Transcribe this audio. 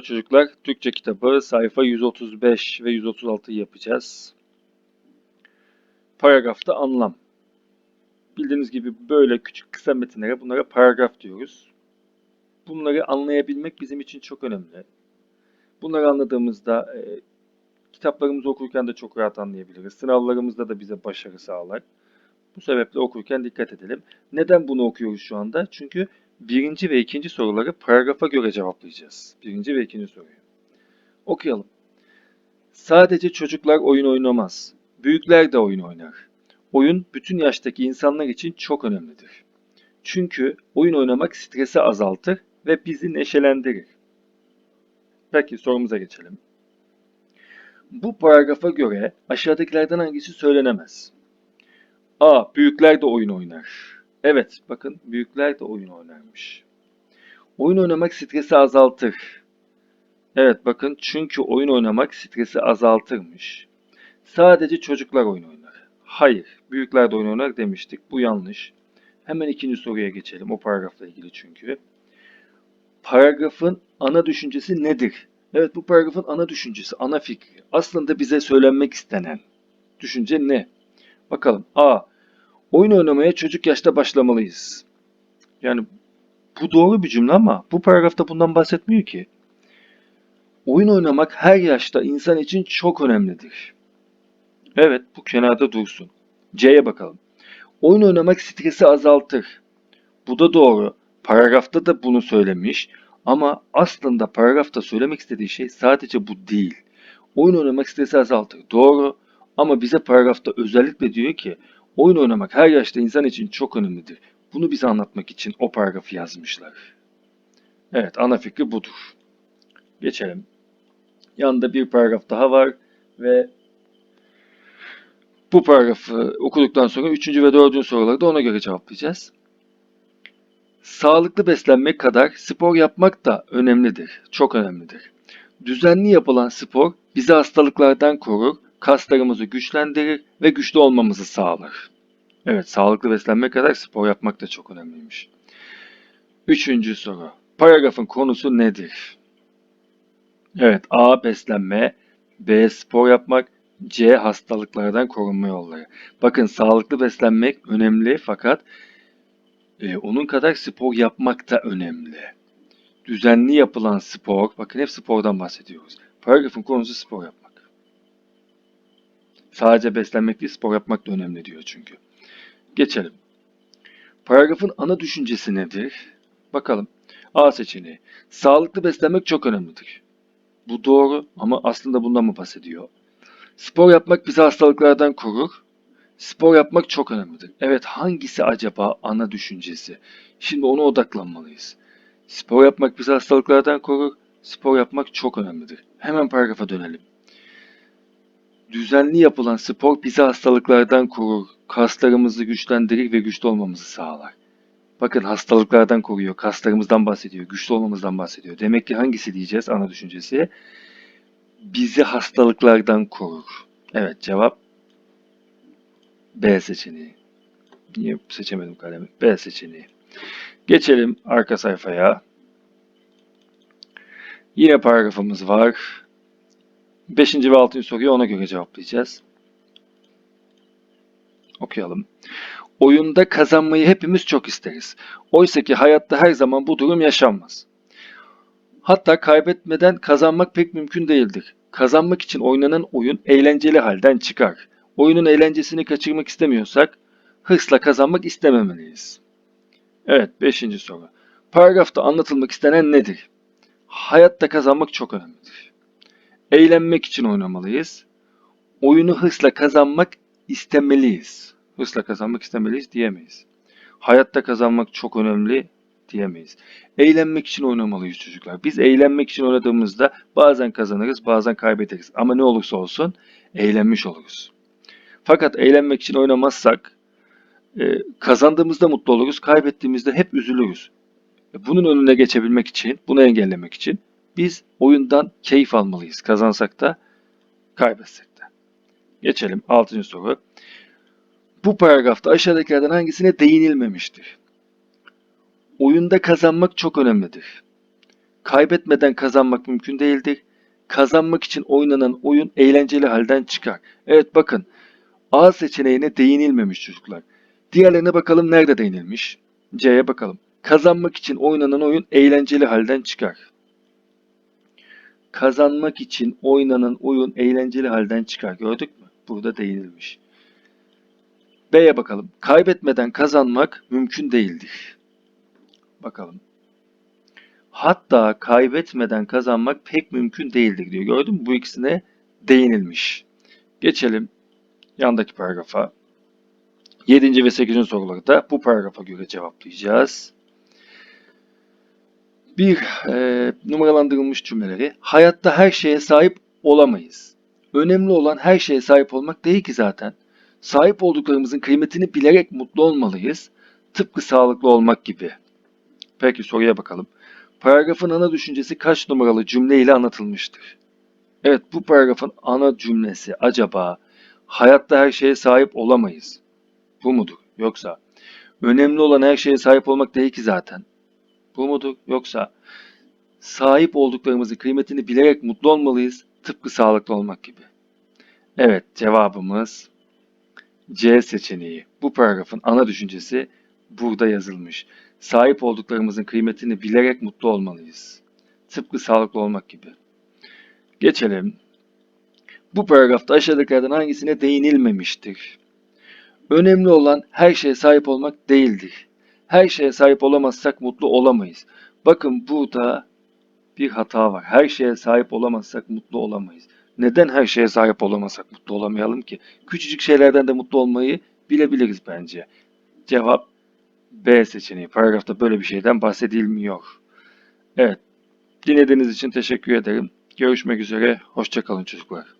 Merhaba çocuklar. Türkçe kitabı sayfa 135 ve 136 yapacağız. Paragrafta anlam. Bildiğiniz gibi böyle küçük kısa metinlere bunlara paragraf diyoruz. Bunları anlayabilmek bizim için çok önemli. Bunları anladığımızda e, kitaplarımızı okurken de çok rahat anlayabiliriz. Sınavlarımızda da bize başarı sağlar. Bu sebeple okurken dikkat edelim. Neden bunu okuyoruz şu anda? Çünkü birinci ve ikinci soruları paragrafa göre cevaplayacağız. Birinci ve ikinci soruyu. Okuyalım. Sadece çocuklar oyun oynamaz. Büyükler de oyun oynar. Oyun bütün yaştaki insanlar için çok önemlidir. Çünkü oyun oynamak stresi azaltır ve bizi neşelendirir. Peki sorumuza geçelim. Bu paragrafa göre aşağıdakilerden hangisi söylenemez? A. Büyükler de oyun oynar. Evet, bakın büyükler de oyun oynarmış. Oyun oynamak stresi azaltır. Evet, bakın çünkü oyun oynamak stresi azaltırmış. Sadece çocuklar oyun oynar. Hayır, büyükler de oyun oynar demiştik. Bu yanlış. Hemen ikinci soruya geçelim. O paragrafla ilgili çünkü. Paragrafın ana düşüncesi nedir? Evet, bu paragrafın ana düşüncesi, ana fikri. Aslında bize söylenmek istenen düşünce ne? Bakalım. A. Oyun oynamaya çocuk yaşta başlamalıyız. Yani bu doğru bir cümle ama bu paragrafta bundan bahsetmiyor ki. Oyun oynamak her yaşta insan için çok önemlidir. Evet, bu kenarda dursun. C'ye bakalım. Oyun oynamak stresi azaltır. Bu da doğru. Paragrafta da bunu söylemiş ama aslında paragrafta söylemek istediği şey sadece bu değil. Oyun oynamak stresi azaltır. Doğru ama bize paragrafta özellikle diyor ki Oyun oynamak her yaşta insan için çok önemlidir. Bunu bize anlatmak için o paragrafı yazmışlar. Evet, ana fikri budur. Geçelim. Yanında bir paragraf daha var ve bu paragrafı okuduktan sonra 3. ve 4. soruları da ona göre cevaplayacağız. Sağlıklı beslenmek kadar spor yapmak da önemlidir. Çok önemlidir. Düzenli yapılan spor bizi hastalıklardan korur, kaslarımızı güçlendirir ve güçlü olmamızı sağlar. Evet, sağlıklı beslenme kadar spor yapmak da çok önemliymiş. Üçüncü soru. Paragrafın konusu nedir? Evet, A. Beslenme, B. Spor yapmak, C. Hastalıklardan korunma yolları. Bakın sağlıklı beslenmek önemli fakat e, onun kadar spor yapmak da önemli. Düzenli yapılan spor, bakın hep spordan bahsediyoruz. Paragrafın konusu spor yapmak. Sadece beslenmek değil spor yapmak da önemli diyor çünkü. Geçelim. Paragrafın ana düşüncesi nedir? Bakalım. A seçeneği. Sağlıklı beslenmek çok önemlidir. Bu doğru ama aslında bundan mı bahsediyor? Spor yapmak bizi hastalıklardan korur. Spor yapmak çok önemlidir. Evet hangisi acaba ana düşüncesi? Şimdi ona odaklanmalıyız. Spor yapmak bizi hastalıklardan korur. Spor yapmak çok önemlidir. Hemen paragrafa dönelim. Düzenli yapılan spor bizi hastalıklardan korur, kaslarımızı güçlendirir ve güçlü olmamızı sağlar. Bakın hastalıklardan koruyor, kaslarımızdan bahsediyor, güçlü olmamızdan bahsediyor. Demek ki hangisi diyeceğiz ana düşüncesi? Bizi hastalıklardan korur. Evet cevap B seçeneği. Niye seçemedim kalemi? B seçeneği. Geçelim arka sayfaya. Yine paragrafımız var. Beşinci ve altıncı soruyu ona göre cevaplayacağız. Okuyalım. Oyunda kazanmayı hepimiz çok isteriz. Oysa ki hayatta her zaman bu durum yaşanmaz. Hatta kaybetmeden kazanmak pek mümkün değildir. Kazanmak için oynanan oyun eğlenceli halden çıkar. Oyunun eğlencesini kaçırmak istemiyorsak hırsla kazanmak istememeliyiz. Evet, beşinci soru. Paragrafta anlatılmak istenen nedir? Hayatta kazanmak çok önemlidir. Eğlenmek için oynamalıyız. Oyunu hırsla kazanmak istemeliyiz. Hırsla kazanmak istemeliyiz diyemeyiz. Hayatta kazanmak çok önemli diyemeyiz. Eğlenmek için oynamalıyız çocuklar. Biz eğlenmek için oynadığımızda bazen kazanırız, bazen kaybederiz. Ama ne olursa olsun eğlenmiş oluruz. Fakat eğlenmek için oynamazsak e, kazandığımızda mutlu oluruz, kaybettiğimizde hep üzülürüz. Bunun önüne geçebilmek için, bunu engellemek için biz oyundan keyif almalıyız. Kazansak da kaybetsek de. Geçelim 6. soru. Bu paragrafta aşağıdakilerden hangisine değinilmemiştir? Oyunda kazanmak çok önemlidir. Kaybetmeden kazanmak mümkün değildir. Kazanmak için oynanan oyun eğlenceli halden çıkar. Evet bakın A seçeneğine değinilmemiş çocuklar. Diğerlerine bakalım nerede değinilmiş? C'ye bakalım. Kazanmak için oynanan oyun eğlenceli halden çıkar. Kazanmak için oynanan oyun eğlenceli halden çıkar. Gördük mü? Burada değinilmiş. B'ye bakalım. Kaybetmeden kazanmak mümkün değildir. Bakalım. Hatta kaybetmeden kazanmak pek mümkün değildir diyor. Gördün mü? Bu ikisine değinilmiş. Geçelim yandaki paragrafa. 7. ve 8. soruları da bu paragrafa göre cevaplayacağız. Bir e, numaralandırılmış cümleleri. Hayatta her şeye sahip olamayız. Önemli olan her şeye sahip olmak değil ki zaten. Sahip olduklarımızın kıymetini bilerek mutlu olmalıyız. Tıpkı sağlıklı olmak gibi. Peki soruya bakalım. Paragrafın ana düşüncesi kaç numaralı cümle ile anlatılmıştır? Evet bu paragrafın ana cümlesi acaba hayatta her şeye sahip olamayız. Bu mudur? Yoksa önemli olan her şeye sahip olmak değil ki zaten. Bu mudur? Yoksa sahip olduklarımızın kıymetini bilerek mutlu olmalıyız. Tıpkı sağlıklı olmak gibi. Evet cevabımız C seçeneği. Bu paragrafın ana düşüncesi burada yazılmış. Sahip olduklarımızın kıymetini bilerek mutlu olmalıyız. Tıpkı sağlıklı olmak gibi. Geçelim. Bu paragrafta aşağıdakilerden hangisine değinilmemiştir? Önemli olan her şeye sahip olmak değildir. Her şeye sahip olamazsak mutlu olamayız. Bakın burada bir hata var. Her şeye sahip olamazsak mutlu olamayız. Neden her şeye sahip olamazsak mutlu olamayalım ki? Küçücük şeylerden de mutlu olmayı bilebiliriz bence. Cevap B seçeneği. Paragrafta böyle bir şeyden bahsedilmiyor. Evet. Dinlediğiniz için teşekkür ederim. Görüşmek üzere. Hoşçakalın çocuklar.